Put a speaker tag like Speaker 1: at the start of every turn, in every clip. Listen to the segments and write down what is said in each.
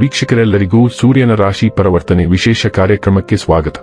Speaker 1: ವೀಕ್ಷಕರೆಲ್ಲರಿಗೂ ಸೂರ್ಯನ ರಾಶಿ ಪರಿವರ್ತನೆ ವಿಶೇಷ ಕಾರ್ಯಕ್ರಮಕ್ಕೆ ಸ್ವಾಗತ.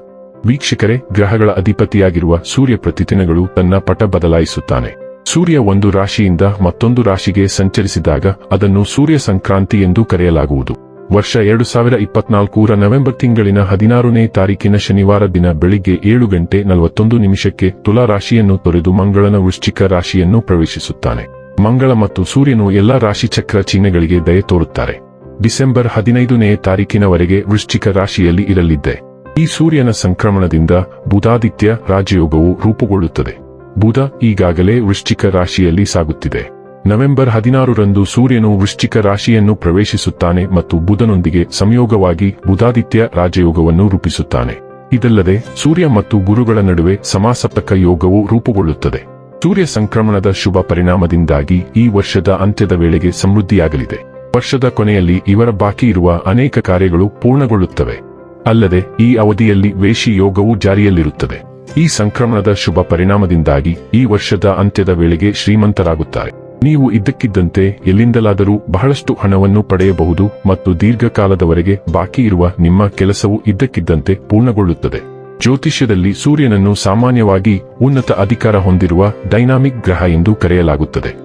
Speaker 1: ವೀಕ್ಷಕರೇ, ಗ್ರಹಗಳ ಅಧಿಪತಿಯಾಗಿರುವ ಸೂರ್ಯ ಪ್ರತಿದಿನಗಳು ತನ್ನ ಪಟ ಬದಲಾಯಿಸುತ್ತಾನೆ. ಸೂರ್ಯ ಒಂದು ರಾಶಿಯಿಂದ ಮತ್ತೊಂದು ರಾಶಿಗೆ ಸಂಚರಿಸಿದಾಗ ಅದನ್ನು ಸೂರ್ಯ ಸಂಕ್ರಾಂತಿ ಎಂದು ಕರೆಯಲಾಗುವುದು. ವರ್ಷ ಎರಡು ಸಾವಿರ ಇಪ್ಪತ್ನಾಲ್ಕೂರ ನವೆಂಬರ್ ತಿಂಗಳಿನ ಹದಿನಾರನೇ ತಾರೀಕಿನ ಶನಿವಾರ ದಿನ ಬೆಳಿಗ್ಗೆ ಏಳು ಗಂಟೆ ನಲವತ್ತೊಂದು ನಿಮಿಷಕ್ಕೆ ತುಲಾ ರಾಶಿಯನ್ನು ತೊರೆದು ಮಂಗಳನ ವೃಶ್ಚಿಕ ರಾಶಿಯನ್ನು ಪ್ರವೇಶಿಸುತ್ತಾನೆ. ಮಂಗಳ ಮತ್ತು ಸೂರ್ಯನು ಎಲ್ಲಾ ರಾಶಿಚಕ್ರ ಚಿಹ್ನೆಗಳಿಗೆ ದಯೆ ತೋರುತ್ತಾರೆ. ಡಿಸೆಂಬರ್ ಹದಿನೈದನೇ ತಾರೀಕಿನವರೆಗೆ ವೃಶ್ಚಿಕ ರಾಶಿಯಲ್ಲಿ ಇರಲಿದ್ದೆ. ಈ ಸೂರ್ಯನ ಸಂಕ್ರಮಣದಿಂದ ಬುಧಾದಿತ್ಯ ರಾಜಯೋಗವು ರೂಪುಗೊಳ್ಳುತ್ತದೆ. ಬುಧ ಈಗಾಗಲೇ ವೃಶ್ಚಿಕ ರಾಶಿಯಲ್ಲಿ ಸಾಗುತ್ತಿದೆ. ನವೆಂಬರ್ ಹದಿನಾರರಂದು ಸೂರ್ಯನು ವೃಶ್ಚಿಕ ರಾಶಿಯನ್ನು ಪ್ರವೇಶಿಸುತ್ತಾನೆ ಮತ್ತು ಬುಧನೊಂದಿಗೆ ಸಂಯೋಗವಾಗಿ ಬುಧಾದಿತ್ಯ ರಾಜಯೋಗವನ್ನು ರೂಪಿಸುತ್ತಾನೆ. ಇದಲ್ಲದೆ ಸೂರ್ಯ ಮತ್ತು ಗುರುಗಳ ನಡುವೆ ಸಮಾಸಪ್ತಕ ಯೋಗವು ರೂಪುಗೊಳ್ಳುತ್ತದೆ. ಸೂರ್ಯ ಸಂಕ್ರಮಣದ ಶುಭ ಪರಿಣಾಮದಿಂದಾಗಿ ಈ ವರ್ಷದ ಅಂತ್ಯದ ವೇಳೆಗೆ ಸಮೃದ್ಧಿಯಾಗಲಿದೆ. ವರ್ಷದ ಕೊನೆಯಲ್ಲಿ ಇವರ ಬಾಕಿ ಇರುವ ಅನೇಕ ಕಾರ್ಯಗಳು ಪೂರ್ಣಗೊಳ್ಳುತ್ತವೆ. ಅಲ್ಲದೆ, ಈ ಅವಧಿಯಲ್ಲಿ ವೇಷಿ ಯೋಗವು ಜಾರಿಯಲ್ಲಿರುತ್ತದೆ. ಈ ಸಂಕ್ರಮಣದ ಶುಭ ಪರಿಣಾಮದಿಂದಾಗಿ ಈ ವರ್ಷದ ಅಂತ್ಯದ ವೇಳೆಗೆ ಶ್ರೀಮಂತರಾಗುತ್ತಾರೆ. ನೀವು ಇದ್ದಕ್ಕಿದ್ದಂತೆ ಎಲ್ಲಿಂದಲಾದರೂ ಬಹಳಷ್ಟು ಹಣವನ್ನು ಪಡೆಯಬಹುದು ಮತ್ತು ದೀರ್ಘಕಾಲದವರೆಗೆ ಬಾಕಿ ಇರುವ ನಿಮ್ಮ ಕೆಲಸವು ಇದ್ದಕ್ಕಿದ್ದಂತೆ ಪೂರ್ಣಗೊಳ್ಳುತ್ತದೆ. ಜ್ಯೋತಿಷ್ಯದಲ್ಲಿ ಸೂರ್ಯನನ್ನು ಸಾಮಾನ್ಯವಾಗಿ ಉನ್ನತ ಅಧಿಕಾರ ಹೊಂದಿರುವ ಡೈನಾಮಿಕ್ ಗ್ರಹ ಎಂದು ಕರೆಯಲಾಗುತ್ತದೆ.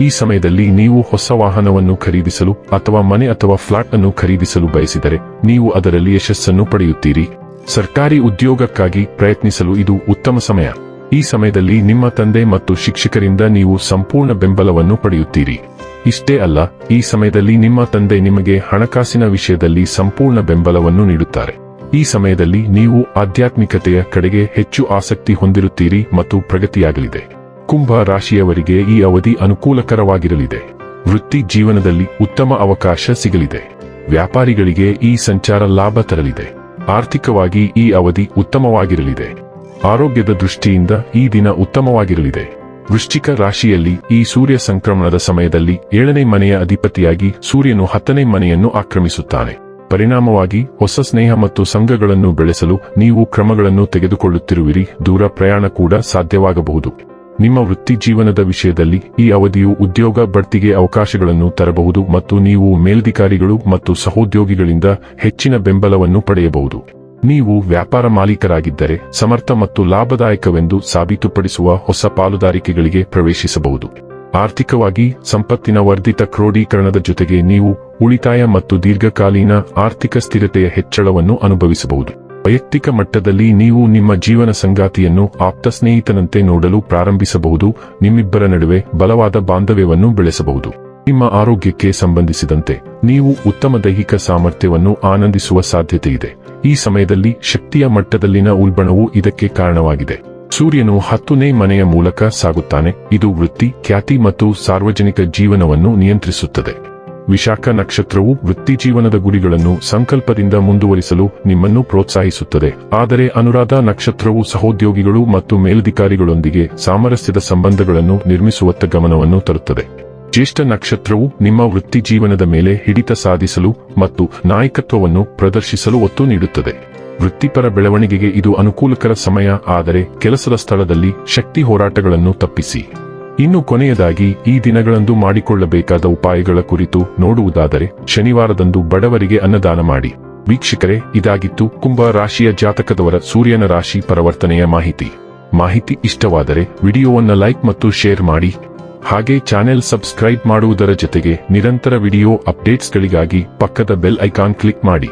Speaker 1: ಈ ಸಮಯದಲ್ಲಿ ನೀವು ಹೊಸ ವಾಹನವನ್ನು ಖರೀದಿಸಲು ಅಥವಾ ಮನೆ ಅಥವಾ ಫ್ಲಾಟ್ ಅನ್ನು ಖರೀದಿಸಲು ಬಯಸಿದರೆ ನೀವು ಅದರಲ್ಲಿ ಯಶಸ್ಸನ್ನು ಪಡೆಯುತ್ತೀರಿ. ಸರ್ಕಾರಿ ಉದ್ಯೋಗಕ್ಕಾಗಿ ಪ್ರಯತ್ನಿಸಲು ಇದು ಉತ್ತಮ ಸಮಯ. ಈ ಸಮಯದಲ್ಲಿ ನಿಮ್ಮ ತಂದೆ ಮತ್ತು ಶಿಕ್ಷಕರಿಂದ ನೀವು ಸಂಪೂರ್ಣ ಬೆಂಬಲವನ್ನು ಪಡೆಯುತ್ತೀರಿ. ಇಷ್ಟೇ ಅಲ್ಲ, ಈ ಸಮಯದಲ್ಲಿ ನಿಮ್ಮ ತಂದೆ ನಿಮಗೆ ಹಣಕಾಸಿನ ವಿಷಯದಲ್ಲಿ ಸಂಪೂರ್ಣ ಬೆಂಬಲವನ್ನು ನೀಡುತ್ತಾರೆ. ಈ ಸಮಯದಲ್ಲಿ ನೀವು ಆಧ್ಯಾತ್ಮಿಕತೆಯ ಕಡೆಗೆ ಹೆಚ್ಚು ಆಸಕ್ತಿ ಹೊಂದಿರುತ್ತೀರಿ ಮತ್ತು ಪ್ರಗತಿಯಾಗಲಿದೆ. ಕುಂಭ ರಾಶಿಯವರಿಗೆ ಈ ಅವಧಿ ಅನುಕೂಲಕರವಾಗಿರಲಿದೆ. ವೃತ್ತಿ ಜೀವನದಲ್ಲಿ ಉತ್ತಮ ಅವಕಾಶ ಸಿಗಲಿದೆ. ವ್ಯಾಪಾರಿಗಳಿಗೆ ಈ ಸಂಚಾರ ಲಾಭ ತರಲಿದೆ. ಆರ್ಥಿಕವಾಗಿ ಈ ಅವಧಿ ಉತ್ತಮವಾಗಿರಲಿದೆ. ಆರೋಗ್ಯದ ದೃಷ್ಟಿಯಿಂದ ಈ ದಿನ ಉತ್ತಮವಾಗಿರಲಿದೆ. ವೃಶ್ಚಿಕ ರಾಶಿಯಲ್ಲಿ ಈ ಸೂರ್ಯ ಸಂಕ್ರಮಣದ ಸಮಯದಲ್ಲಿ ಏಳನೇ ಮನೆಯ ಅಧಿಪತಿಯಾಗಿ ಸೂರ್ಯನು ಹತ್ತನೇ ಮನೆಯನ್ನು ಆಕ್ರಮಿಸುತ್ತಾನೆ. ಪರಿಣಾಮವಾಗಿ ಹೊಸ ಸ್ನೇಹ ಮತ್ತು ಸಂಘಗಳನ್ನು ಬೆಳೆಸಲು ನೀವು ಕ್ರಮಗಳನ್ನು ತೆಗೆದುಕೊಳ್ಳುತ್ತಿರುವಿರಿ. ದೂರ ಪ್ರಯಾಣ ಕೂಡ ಸಾಧ್ಯವಾಗಬಹುದು. ನಿಮ್ಮ ವೃತ್ತಿ ಜೀವನದ ವಿಷಯದಲ್ಲಿ ಈ ಅವಧಿಯು ಉದ್ಯೋಗ ಬಡ್ತಿಗೆ ಅವಕಾಶಗಳನ್ನು ತರಬಹುದು ಮತ್ತು ನೀವು ಮೇಲಧಿಕಾರಿಗಳು ಮತ್ತು ಸಹೋದ್ಯೋಗಿಗಳಿಂದ ಹೆಚ್ಚಿನ ಬೆಂಬಲವನ್ನು ಪಡೆಯಬಹುದು. ನೀವು ವ್ಯಾಪಾರ ಮಾಲೀಕರಾಗಿದ್ದರೆ ಸಮರ್ಥ ಮತ್ತು ಲಾಭದಾಯಕವೆಂದು ಸಾಬೀತುಪಡಿಸುವ ಹೊಸ ಪಾಲುದಾರಿಕೆಗಳಿಗೆ ಪ್ರವೇಶಿಸಬಹುದು. ಆರ್ಥಿಕವಾಗಿ ಸಂಪತ್ತಿನ ವರ್ಧಿತ ಕ್ರೋಢೀಕರಣದ ಜೊತೆಗೆ ನೀವು ಉಳಿತಾಯ ಮತ್ತು ದೀರ್ಘಕಾಲೀನ ಆರ್ಥಿಕ ಸ್ಥಿರತೆಯ ಹೆಚ್ಚಳವನ್ನು ಅನುಭವಿಸಬಹುದು. ವೈಯಕ್ತಿಕ ಮಟ್ಟದಲ್ಲಿ ನೀವು ನಿಮ್ಮ ಜೀವನ ಸಂಗಾತಿಯನ್ನು ಆಪ್ತ ಸ್ನೇಹಿತನಂತೆ ನೋಡಲು ಪ್ರಾರಂಭಿಸಬಹುದು, ನಿಮ್ಮಿಬ್ಬರ ನಡುವೆ ಬಲವಾದ ಬಾಂಧವ್ಯವನ್ನು ಬೆಳೆಸಬಹುದು. ನಿಮ್ಮ ಆರೋಗ್ಯಕ್ಕೆ ಸಂಬಂಧಿಸಿದಂತೆ ನೀವು ಉತ್ತಮ ದೈಹಿಕ ಸಾಮರ್ಥ್ಯವನ್ನು ಆನಂದಿಸುವ ಸಾಧ್ಯತೆ ಇದೆ ಈ ಸಮಯದಲ್ಲಿ ಶಕ್ತಿಯ ಮಟ್ಟದಲ್ಲಿನ ಉಲ್ಬಣವು ಇದಕ್ಕೆ ಕಾರಣವಾಗಿದೆ. ಸೂರ್ಯನು ಹತ್ತನೇ ಮನೆಯ ಮೂಲಕ ಸಾಗುತ್ತಾನೆ. ಇದು ವೃತ್ತಿ, ಖ್ಯಾತಿ ಮತ್ತು ಸಾರ್ವಜನಿಕ ಜೀವನವನ್ನು ನಿಯಂತ್ರಿಸುತ್ತದೆ. ವಿಶಾಖ ನಕ್ಷತ್ರವು ವೃತ್ತಿಜೀವನದ ಗುರಿಗಳನ್ನು ಸಂಕಲ್ಪದಿಂದ ಮುಂದುವರಿಸಲು ನಿಮ್ಮನ್ನು ಪ್ರೋತ್ಸಾಹಿಸುತ್ತದೆ. ಆದರೆ ಅನುರಾಧ ನಕ್ಷತ್ರವು ಸಹೋದ್ಯೋಗಿಗಳು ಮತ್ತು ಮೇಲಧಿಕಾರಿಗಳೊಂದಿಗೆ ಸಾಮರಸ್ಯದ ಸಂಬಂಧಗಳನ್ನು ನಿರ್ಮಿಸುವತ್ತ ಗಮನವನ್ನು ತರುತ್ತದೆ. ಜ್ಯೇಷ್ಠ ನಕ್ಷತ್ರವು ನಿಮ್ಮ ವೃತ್ತಿಜೀವನದ ಮೇಲೆ ಹಿಡಿತ ಸಾಧಿಸಲು ಮತ್ತು ನಾಯಕತ್ವವನ್ನು ಪ್ರದರ್ಶಿಸಲು ಒತ್ತು ನೀಡುತ್ತದೆ. ವೃತ್ತಿಪರ ಬೆಳವಣಿಗೆಗೆ ಇದು ಅನುಕೂಲಕರ ಸಮಯ, ಆದರೆ ಕೆಲಸದ ಸ್ಥಳದಲ್ಲಿ ಶಕ್ತಿ ಹೋರಾಟಗಳನ್ನು ತಪ್ಪಿಸಿ. ಇನ್ನು ಕೊನೆಯದಾಗಿ, ಈ ದಿನಗಳಂದು ಮಾಡಿಕೊಳ್ಳಬೇಕಾದ ಉಪಾಯಗಳ ಕುರಿತು ನೋಡುವುದಾದರೆ, ಶನಿವಾರದಂದು ಬಡವರಿಗೆ ಅನ್ನದಾನ ಮಾಡಿ. ವೀಕ್ಷಕರೇ, ಇದಾಗಿತ್ತು ಕುಂಭ ರಾಶಿಯ ಜಾತಕದವರ ಸೂರ್ಯನ ರಾಶಿ ಪರಿವರ್ತನೆಯ ಮಾಹಿತಿ. ಮಾಹಿತಿ ಇಷ್ಟವಾದರೆ, ವಿಡಿಯೋವನ್ನು ಲೈಕ್ ಮತ್ತು ಶೇರ್ ಮಾಡಿ. ಹಾಗೆ ಚಾನೆಲ್ ಸಬ್ಸ್ಕ್ರೈಬ್ ಮಾಡುವುದರ ಜೊತೆಗೆ, ನಿರಂತರ ವಿಡಿಯೋ ಅಪ್ಡೇಟ್ಸ್ಗಳಿಗಾಗಿ ಪಕ್ಕದ ಬೆಲ್ ಐಕಾನ್ ಕ್ಲಿಕ್ ಮಾಡಿ.